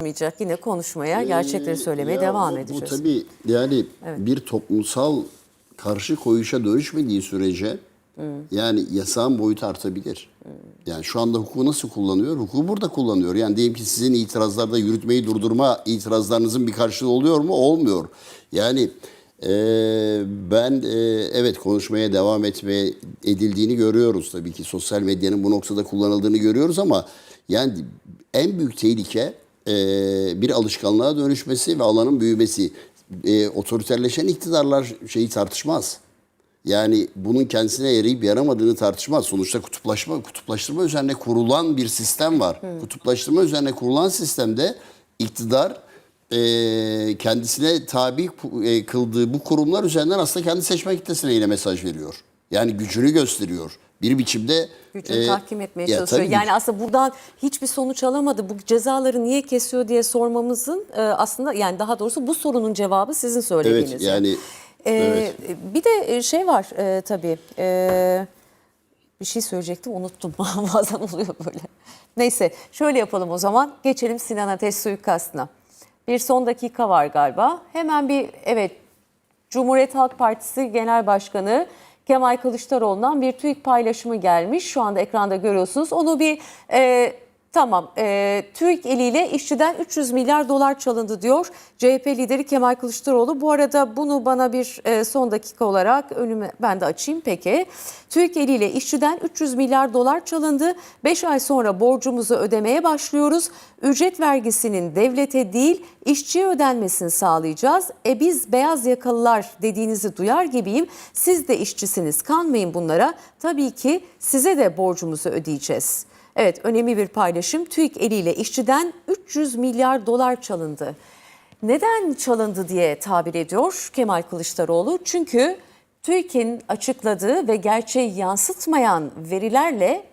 olmayacak. Yine konuşmaya, gerçekleri söylemeye Ya devam bu- edeceğiz. Bu tabii yani bir toplumsal karşı koyuşa dönüşmediği sürece yani yasağın boyutu artabilir. Yani şu anda hukuku nasıl kullanıyor? Hukuku burada kullanıyor. Yani diyelim ki sizin itirazlarda yürütmeyi durdurma itirazlarınızın bir karşılığı oluyor mu? Olmuyor. Yani e, ben e, evet konuşmaya devam etmeye edildiğini görüyoruz tabii ki. Sosyal medyanın bu noktada kullanıldığını görüyoruz ama yani en büyük tehlike e, bir alışkanlığa dönüşmesi ve alanın büyümesi. E, otoriterleşen iktidarlar şeyi tartışmaz. Yani bunun kendisine yarayıp yaramadığını tartışmaz. Sonuçta kutuplaşma, kutuplaştırma üzerine kurulan bir sistem var. Kutuplaştırma üzerine kurulan sistemde iktidar e, kendisine tabi e, kıldığı bu kurumlar üzerinden aslında kendi seçmen kitlesine yine mesaj veriyor. Yani gücünü gösteriyor. Bir biçimde gücünü e, tahkim etmeye ya çalışıyor. Yani aslında buradan hiçbir sonuç alamadı. Bu cezaları niye kesiyor diye sormamızın e, aslında yani daha doğrusu bu sorunun cevabı sizin söylediğiniz. Evet yani Ee, evet. Bir de şey var e, tabii. e, bir şey söyleyecektim unuttum. Bazen oluyor böyle. Neyse şöyle yapalım o zaman. Geçelim Sinan Ateş suikastına. Bir son dakika var galiba. Hemen bir evet Cumhuriyet Halk Partisi Genel Başkanı Kemal Kılıçdaroğlu'ndan bir TÜİK paylaşımı gelmiş. Şu anda ekranda görüyorsunuz. Onu bir e, tamam e, TÜİK eliyle işçiden 300 milyar dolar çalındı diyor CHP lideri Kemal Kılıçdaroğlu. Bu arada bunu bana bir e, son dakika olarak önüme ben de açayım peki. TÜİK eliyle işçiden 300 milyar dolar çalındı. 5 ay sonra borcumuzu ödemeye başlıyoruz. Ücret vergisinin devlete değil işçiye ödenmesini sağlayacağız. E biz beyaz yakalılar dediğinizi duyar gibiyim. Siz de işçisiniz kanmayın bunlara. Tabii ki size de borcumuzu ödeyeceğiz. Evet önemli bir paylaşım. TÜİK eliyle işçiden 300 milyar dolar çalındı. Neden çalındı diye tabir ediyor Kemal Kılıçdaroğlu. Çünkü TÜİK'in açıkladığı ve gerçeği yansıtmayan verilerle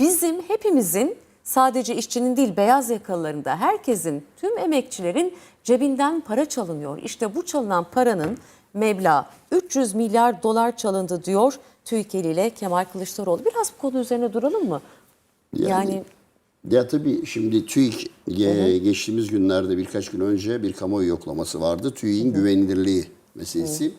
bizim hepimizin sadece işçinin değil beyaz yakalıların da herkesin tüm emekçilerin cebinden para çalınıyor. İşte bu çalınan paranın meblağ 300 milyar dolar çalındı diyor TÜİK eliyle Kemal Kılıçdaroğlu. Biraz bu konu üzerine duralım mı? Yani, Ya tabii şimdi TÜİK ge- geçtiğimiz günlerde birkaç gün önce bir kamuoyu yoklaması vardı. TÜİK'in güvenilirliği meselesi.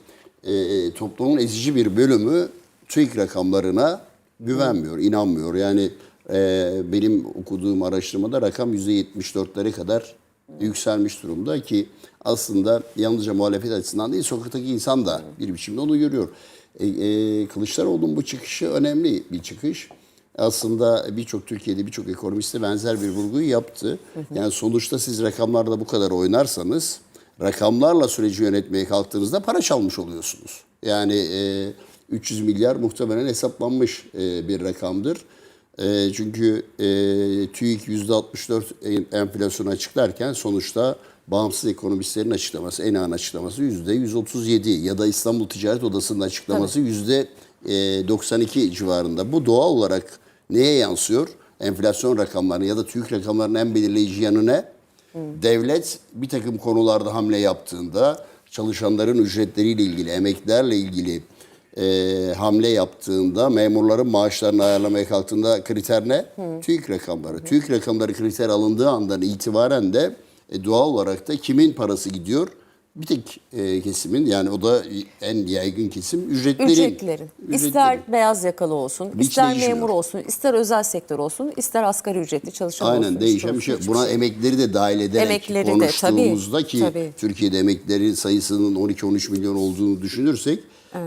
Ee, toplumun ezici bir bölümü TÜİK rakamlarına güvenmiyor, inanmıyor. Yani e, benim okuduğum araştırmada rakam %74'lere kadar yükselmiş durumda ki aslında yalnızca muhalefet açısından değil sokaktaki insan da bir biçimde onu görüyor. E, e, Kılıçdaroğlu'nun bu çıkışı önemli bir çıkış aslında birçok Türkiye'de birçok ekonomiste benzer bir vurguyu yaptı. Yani sonuçta siz rakamlarla bu kadar oynarsanız rakamlarla süreci yönetmeye kalktığınızda para çalmış oluyorsunuz. Yani e, 300 milyar muhtemelen hesaplanmış e, bir rakamdır. E, çünkü e, TÜİK %64 en- enflasyonu açıklarken sonuçta bağımsız ekonomistlerin açıklaması, ENA'nın açıklaması %137 ya da İstanbul Ticaret Odası'nın açıklaması %92 civarında. Bu doğal olarak neye yansıyor? Enflasyon rakamlarını ya da TÜİK rakamlarının en belirleyici yanı ne? Devlet bir takım konularda hamle yaptığında çalışanların ücretleriyle ilgili, emeklilerle ilgili e, hamle yaptığında, memurların maaşlarını ayarlamaya kalktığında kriter ne? TÜİK rakamları. TÜİK rakamları kriter alındığı andan itibaren de e, doğal olarak da kimin parası gidiyor? Bir tek e, kesimin yani o da en yaygın kesim ücretlerin. ücretlerin. İster beyaz yakalı olsun, Hiç ister değişmiyor. memur olsun, ister özel sektör olsun, ister asgari ücretli çalışan olsun. Aynen değişen bir şey. Buna emeklileri de dahil ederek Emeklileri de, konuştuğumuzda tabii, ki tabii. Türkiye'de emeklilerin sayısının 12-13 milyon olduğunu düşünürsek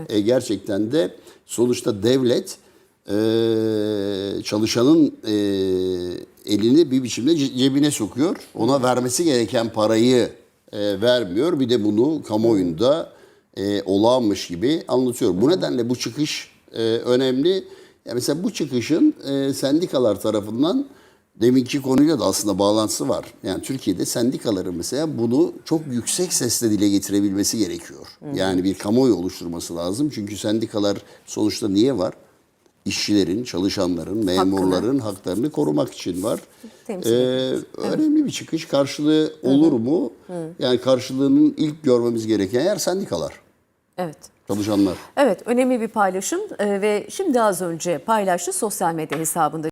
e, gerçekten de sonuçta devlet e, çalışanın e, elini bir biçimde ce- cebine sokuyor. Ona vermesi gereken parayı e, vermiyor. Bir de bunu kamuoyunda e, olağanmış gibi anlatıyor. Bu nedenle bu çıkış e, önemli. Ya mesela bu çıkışın e, sendikalar tarafından deminki konuyla da aslında bağlantısı var. Yani Türkiye'de sendikaların mesela bunu çok yüksek sesle dile getirebilmesi gerekiyor. Yani bir kamuoyu oluşturması lazım. Çünkü sendikalar sonuçta niye var? İşçilerin, çalışanların, memurların haklarını korumak için var. Temsil Ee, önemli bir çıkış. Karşılığı olur mu? Yani karşılığının ilk görmemiz gereken yer sendikalar, Evet. çalışanlar. Evet, önemli bir paylaşım Ee, ve şimdi az önce paylaştı sosyal medya hesabında.